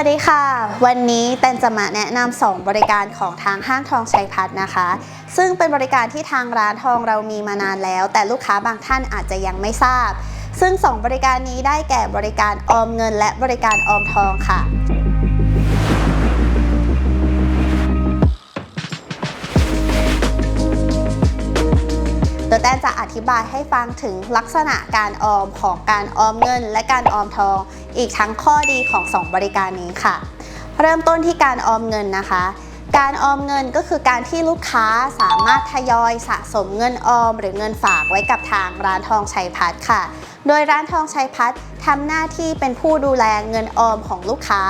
วัสดีค่ะ วันนี้แตนจะมาแนะนำสองบริการของทางห้างทองชัยพัฒน์นะคะ ซึ่งเป็นบริการที่ทางร้านทองเรามีมานานแล้ว แต่ลูกค้าบางท่านอาจจะยังไม่ทราบ ซึ่ง2บริการนี้ได้แก่บริการออมเงิน และบริการออมทองค่ะ เดี๋ยแตนจะอธิบายให้ฟังถึงลักษณะการออมของการออมเงิน และการออมทอง อีกทั้งข้อดีของ 2 บริการนี้ค่ะ เริ่มต้นที่การออมเงินนะคะ การออมเงินก็คือการที่ลูกค้าสามารถทยอยสะสมเงินออม หรือเงินฝากไว้กับทางร้านทองชัยพัฒน์ค่ะ โดยร้านทองชัยพัฒน์ทำหน้าที่เป็นผู้ดูแลเงินออมของลูกค้า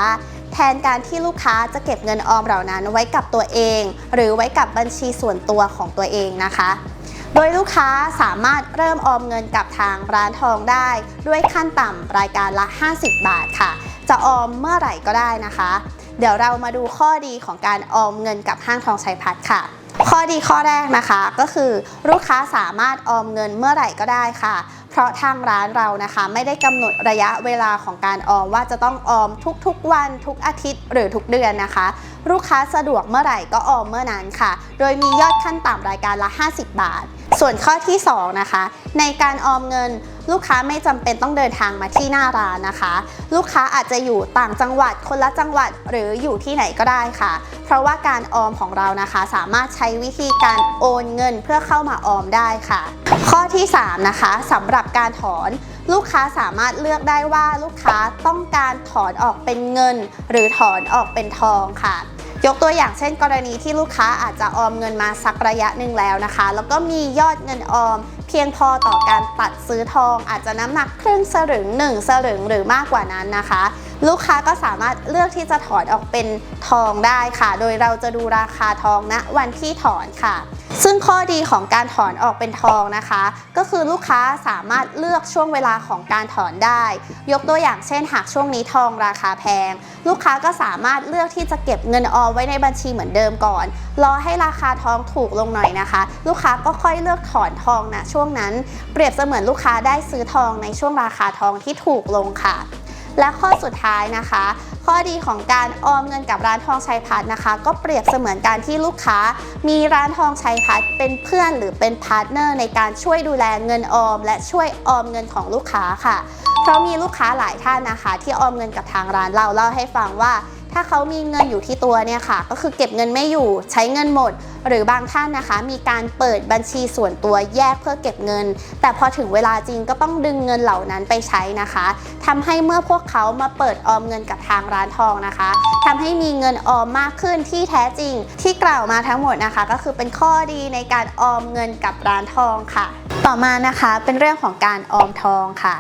แทนการที่ลูกค้าจะเก็บเงินออมเหล่านั้นไว้กับตัวเอง หรือไว้กับบัญชีส่วนตัวของตัวเองนะคะ โดยลูกค้าสามารถเริ่มออมเงินกับทางร้านทองได้ ด้วยขั้นต่ำรายการละ 50 บาทค่ะ จะออมเมื่อไหร่ก็ได้นะคะ เดี๋ยวเรามาดูข้อดีของการออมเงินกับห้างทองชัยพัฒน์ค่ะข้อดีข้อแรกนะคะก็คือลูกค้าสามารถออมเงินเมื่อไหร่ก็ได้ค่ะ ราะทางร้านเรานะคะ ไม่ได้กำหนดระยะเวลาของการออมว่าจะต้องออมทุกๆวันทุกอาทิตย์หรือทุกเดือนนะคะ ลูกค้าสะดวกเมื่อไหร่ก็ออมเมื่อนั้นค่ะ โดยมียอดขั้นต่ำรายการละ 50 บาท ส่วนข้อที่ 2 นะคะ ในการออมเงินลูกค้าไม่จำเป็นต้องเดินทางมาที่หน้าร้านนะคะ ลูกค้าอาจจะอยู่ต่างจังหวัดคนละจังหวัดหรืออยู่ที่ไหนก็ได้ค่ะ เพราะว่าการออมของเรานะคะ สามารถใช้วิธีการโอนเงินเพื่อเข้ามาออมได้ค่ะ ข้อที่ 3 นะคะสำหรับการถอนลูกค้าสามารถเลือกได้ว่าลูกค้าต้องการถอนออกเป็นเงิน หรือถอนออกเป็นทองค่ะ ยกตัวอย่างเช่น กรณีที่ลูกค้าอาจจะออมเงินมาสักระยะหนึ่งแล้วนะคะ แล้วก็มียอดเงินออม เพียงพอต่อการตัดซื้อทอง อาจจะน้ำหนักครึ่งสลึง1สลึงหรือมากกว่านั้นนะคะ ลูกค้าก็สามารถเลือกที่จะถอนออกเป็นทองได้ค่ะ โดยเราจะดูราคาทองณวันที่ถอนค่ะ ซึ่งข้อดีของการถอนออกเป็นทองนะคะ ก็คือลูกค้าสามารถเลือกช่วงเวลาของการถอนได้ ยกตัวอย่างเช่น หากช่วงนี้ทองราคาแพง ลูกค้าก็สามารถเลือกที่จะเก็บเงินออมไว้ในบัญชีเหมือนเดิมก่อน รอให้ราคาทองถูกลงหน่อยนะคะ ลูกค้าก็ค่อยเลือกถอนทองนะช่วงนั้น เปรียบเสมือนลูกค้าได้ซื้อทองในช่วงราคาทองที่ถูกลงค่ะ และข้อสุดท้ายนะคะ ข้อดีของการออมเงินกับร้านทองชัยพัฒน์นะคะ ก็เปรียบเสมือนการที่ลูกค้า มีร้านทองชัยพัฒน์เป็นเพื่อนหรือเป็นพาร์ทเนอร์ในการช่วยดูแลเงินออม และช่วยออมเงินของลูกค้าค่ะ เพราะมีลูกค้าหลายท่านนะคะ ที่ออมเงินกับทางร้านเราเล่าให้ฟังว่า ถ้าเขามีเงินอยู่ที่ตัวเนี่ยค่ะ ก็คือเก็บเงินไม่อยู่ใช้เงินหมด หรือบางท่านนะคะ มีการเปิดบัญชีส่วนตัวแยกเพื่อเก็บเงิน แต่พอถึงเวลาจริงก็ต้องดึงเงินเหล่านั้นไปใช้นะคะทำให้เมื่อพวกเขามาเปิดออมเงินกับทางร้านทองนะคะทำให้มีเงินออมมากขึ้นที่แท้จริง ที่กล่าวมาทั้งหมดนะคะ ก็คือเป็นข้อดีในการออมเงินกับร้านทองค่ะ ต่อมานะคะเป็นเรื่องของการออมทองค่ะ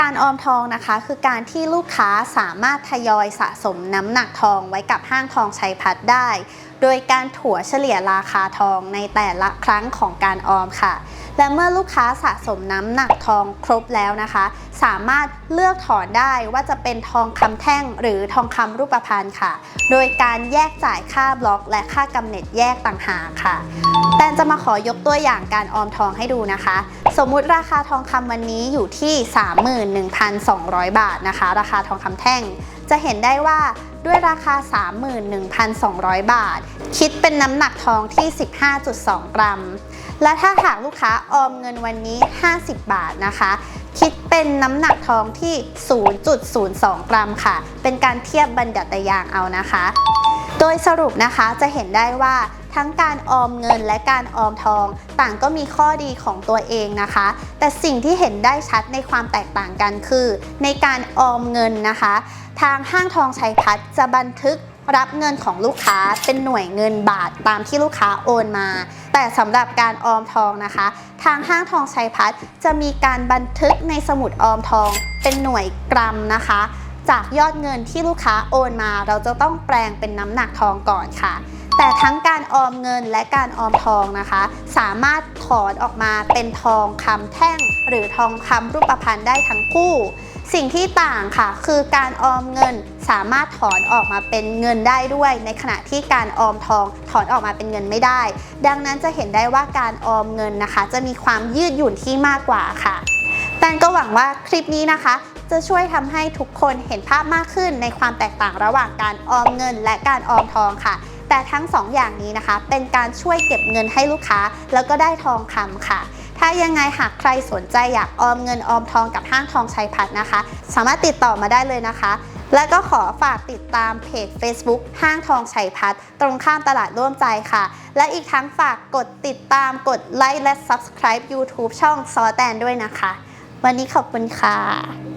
การออมทองนะคะคือการที่ลูกค้าสามารถทยอยสะสมน้ำหนักทองไว้กับห้างทองชัยพัฒน์ได้ โดยการถัวเฉลี่ยราคาทองในแต่ละครั้งของการออมค่ะ และเมื่อลูกค้าสะสมน้ำหนักทองครบแล้วนะคะ สามารถเลือกถอนได้ว่าจะเป็นทองคำแท่งหรือทองคำรูปพรรณค่ะ โดยการแยกจ่ายค่าบล็อก และค่ากำเนิดแยกต่างหากค่ะแตนจะมาขอยกตัวอย่างการออมทองให้ดูนะคะ สมมุติราคาทองคำวันนี้อยู่ที่ 31,200 บาทนะคะ ราคาทองคำแท่งจะเห็นได้ว่าด้วยราคา 31,200 บาท คิดเป็นน้ำหนักทองที่ 15.2 กรัม และถ้าหากลูกค้าออมเงินวันนี้ 50 บาทนะคะ คิดเป็นน้ำหนักทองที่ 0.02 กรัมค่ะ เป็นการเทียบบัญญัติยางเอานะคะ โดยสรุปนะคะจะเห็นได้ว่าทั้งการออมเงินและการออมทอง ต่างก็มีข้อดีของตัวเองนะคะ แต่สิ่งที่เห็นได้ชัดในความแตกต่างกันคือ ในการออมเงินนะคะ ทางห้างทองชัยพัฒน์จะบันทึกรับเงินของลูกค้าเป็นหน่วยเงินบาทตามที่ลูกค้าโอนมา แต่สำหรับการออมทองนะคะ ทางห้างทองชัยพัฒน์จะมีการบันทึกในสมุดออมทอง เป็นหน่วยกรัมนะคะ จากยอดเงินที่ลูกค้าโอนมา เราจะต้องแปลงเป็นน้ำหนักทองก่อนค่ะ แต่ทั้งการออมเงินและการออมทองนะคะ สามารถถอนออกมาเป็นทองคำแท่ง หรือทองคำรูปพรรณได้ทั้งคู่ สิ่งที่ต่างค่ะ คือการออมเงินสามารถถอนออกมาเป็นเงินได้ด้วย ในขณะที่การออมทองถอนออกมาเป็นเงินไม่ได้ ดังนั้นจะเห็นได้ว่าการออมเงินนะคะ จะมีความยืดหยุ่นที่มากกว่าค่ะแตนก็หวังว่าคลิปนี้นะคะ จะช่วยทำให้ทุกคนเห็นภาพมากขึ้นในความแตกต่างระหว่างการออมเงิน และการออมทองค่ะ แต่ทั้งสองอย่างนี้นะคะ เป็นการช่วยเก็บเงินให้ลูกค้า แล้วก็ได้ทองคำค่ะ ถ้ายังไงหากใครสนใจอยากออมเงินออมทองกับห้างทองชัยพัฒน์นะคะ สามารถติดต่อมาได้เลยนะคะและก็ขอฝากติดตามเพจ Facebook ห้างทองชัยพัฒน์ตรงข้ามตลาดร่วมใจค่ะ และอีกทั้งฝากกดติดตามกดไลค์และ Subscribe YouTube ช่องซอแตนด้วยนะคะ วันนี้ขอบคุณค่ะ